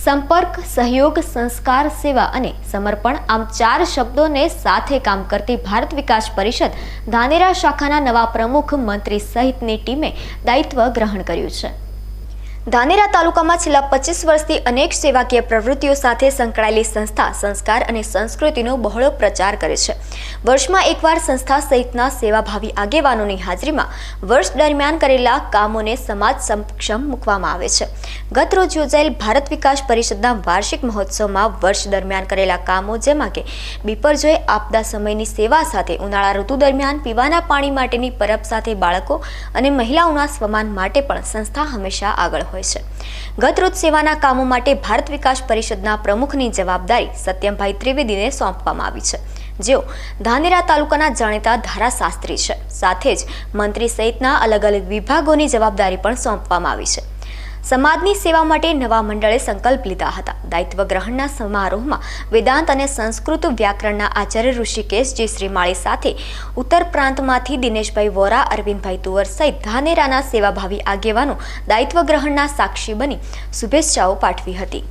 સંપર્ક, સહયોગ, સંસ્કાર, સેવા અને સમર્પણ આમ ચાર શબ્દોને સાથે કામ કરતી ભારત વિકાસ પરિષદ ધાનેરા શાખાના નવા પ્રમુખ મંત્રી સહિતની ટીમે દાયિત્વ ગ્રહણ કર્યું છે. ધાનેરા તાલુકામાં છેલ્લા પચીસ વર્ષથી અનેક સેવાકીય પ્રવૃત્તિઓ સાથે સંકળાયેલી સંસ્થા સંસ્કાર અને સંસ્કૃતિનો બહોળો પ્રચાર કરે છે. વર્ષમાં એકવાર સંસ્થા સહિતના સેવાભાવી આગેવાનોની હાજરીમાં વર્ષ દરમિયાન કરેલા કામોને સમાજ સમક્ષમ મૂકવામાં આવે છે. ગત રોજ યોજાયેલ ભારત વિકાસ પરિષદના વાર્ષિક મહોત્સવમાં વર્ષ દરમિયાન કરેલા કામો જેમાં કે બિપરજોય આપદા સમયની સેવા સાથે ઉનાળા ઋતુ દરમિયાન પીવાના પાણી માટેની પરબ સાથે બાળકો અને મહિલાઓના સ્વમાન માટે પણ સંસ્થા હંમેશા આગળ હોય છે. ગત રોજ સેવાના કામો માટે ભારત વિકાસ પરિષદના પ્રમુખની જવાબદારી સત્યમભાઈ ત્રિવેદીને સોંપવામાં આવી છે. જેઓ ધાનેરા તાલુકાના જાણીતા ધારાશાસ્ત્રી છે. સાથે જ મંત્રી સહિતના અલગ અલગ વિભાગોની જવાબદારી પણ સોંપવામાં આવી છે. સમાજની સેવા માટે નવા મંડળે સંકલ્પ લીધા હતા. દાયિત્વ ગ્રહણના સમારોહમાં વેદાંત અને સંસ્કૃત વ્યાકરણના આચાર્ય ઋષિકેશ, જી શ્રીમાળી સાથે ઉત્તર પ્રાંતમાંથી દિનેશભાઈ વોરા, અરવિંદભાઈ તુવર સહિત ધાનેરાના સેવાભાવી આગેવાનો દાયિત્વ ગ્રહણના સાક્ષી બની શુભેચ્છાઓ પાઠવી હતી.